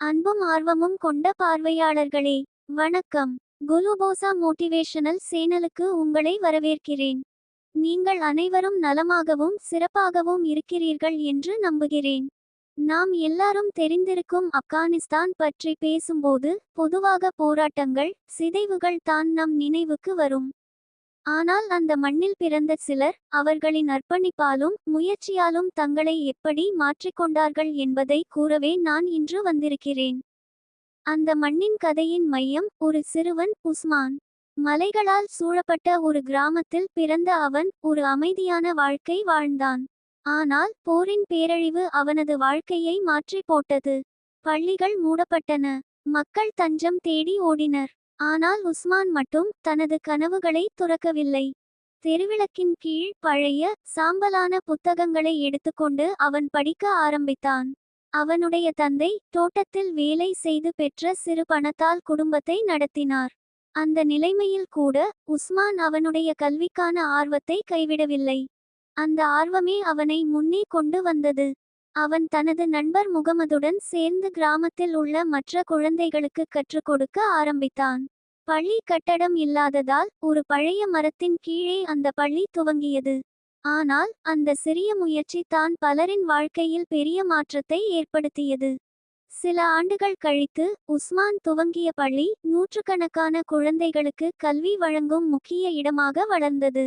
அன்பும் ஆர்வமும் கொண்ட பார்வையாளர்களே வணக்கம். குலுபோசா மோட்டிவேஷனல் சேனலுக்கு உங்களை வரவேற்கிறேன். நீங்கள் அனைவரும் நலமாகவும் சிறப்பாகவும் இருக்கிறீர்கள் என்று நம்புகிறேன். நாம் எல்லாரும் தெரிந்திருக்கும் ஆப்கானிஸ்தான் பற்றி பேசும்போது பொதுவாக போராட்டங்கள் சிதைவுகள் தான் நம் நினைவுக்கு வரும். ஆனால் அந்த மண்ணில் பிறந்த சிலர் அவர்களின் அர்ப்பணிப்பாலும் முயற்சியாலும் தங்களை எப்படி மாற்றிக்கொண்டார்கள் என்பதை கூறவே நான் இன்று வந்திருக்கிறேன். அந்த மண்ணின் கதையின் மையம் ஒரு சிறுவன் உஸ்மான். மலைகளால் சூழப்பட்ட ஒரு கிராமத்தில் பிறந்த அவன் ஒரு அமைதியான வாழ்க்கை வாழ்ந்தான். ஆனால் போரின் பேரழிவு அவனது வாழ்க்கையை மாற்றி போட்டது பள்ளிகள் மூடப்பட்டன. மக்கள் தஞ்சம் தேடி ஓடினர். ஆனால் உஸ்மான் மட்டும் தனது கனவுகளை துறக்கவில்லை. தெருவிளக்கின் கீழ் பழைய சாம்பலான புத்தகங்களை எடுத்துக்கொண்டு அவன் படிக்க ஆரம்பித்தான். அவனுடைய தந்தை தோட்டத்தில் வேலை செய்து பெற்ற சிறு பணத்தால் குடும்பத்தை நடத்தினார். அந்த நிலைமையில் கூட உஸ்மான் அவனுடைய கல்விக்கான ஆர்வத்தை கைவிடவில்லை. அந்த ஆர்வமே அவனை முன்னே கொண்டு வந்தது. அவன் தனது நண்பர் முகமதுடன் சேர்ந்து கிராமத்தில் உள்ள மற்ற குழந்தைகளுக்கு கற்றுக் கொடுக்க ஆரம்பித்தான். பள்ளி கட்டடம் இல்லாததால் ஒரு பழைய மரத்தின் கீழே அந்த பள்ளி துவங்கியது. ஆனால் அந்த சிறிய முயற்சி தான் பலரின் வாழ்க்கையில் பெரிய மாற்றத்தை ஏற்படுத்தியது. சில ஆண்டுகள் கழித்து உஸ்மான் துவங்கிய பள்ளி நூற்றுக்கணக்கான குழந்தைகளுக்கு கல்வி வழங்கும் முக்கிய இடமாக வளர்ந்தது.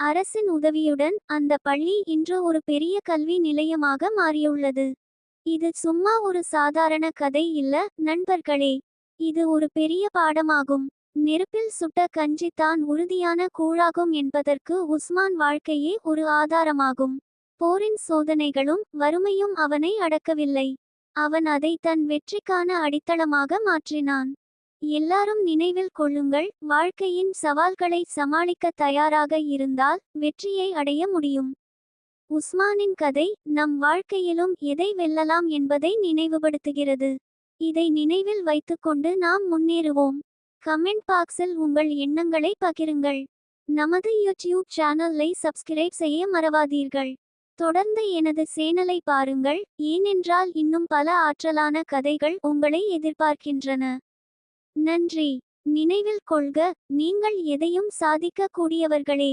அரசின் உதவியுடன் அந்த பள்ளி இன்று ஒரு பெரிய கல்வி நிலையமாக மாறியுள்ளது. இது சும்மா ஒரு சாதாரண கதை இல்ல நண்பர்களே. இது ஒரு பெரிய பாடமாகும். நெருப்பில் சுட்ட கஞ்சி தான் உறுதியான கூழாகும் என்பதற்கு உஸ்மான் வாழ்க்கையே ஒரு ஆதாரமாகும். போரின் சோதனைகளும் வறுமையும் அவனை அடக்கவில்லை. அவன் அதை தன் வெற்றிக்கான அடித்தளமாக மாற்றினான். எல்லாரும் நினைவில் கொள்ளுங்கள் வாழ்க்கையின் சவால்களை சமாளிக்க தயாராக இருந்தால் வெற்றியை அடைய முடியும். உஸ்மானின் கதை நம் வாழ்க்கையிலும் எதை வெல்லலாம் என்பதை நினைவுபடுத்துகிறது. இதை நினைவில் வைத்துக்கொண்டு நாம் முன்னேறுவோம். கமெண்ட் பாக்ஸில் உங்கள் எண்ணங்களை பகிருங்கள். நமது யூடியூப் சேனலை சப்ஸ்கிரைப் செய்ய மறவாதீர்கள். தொடர்ந்து எனது சேனலை பாருங்கள் ஏனென்றால் இன்னும் பல ஆற்றலான கதைகள் உங்களை எதிர்பார்க்கின்றன. நன்றி. நினைவில் கொள்க நீங்கள் எதையும் சாதிக்க கூடியவர்களே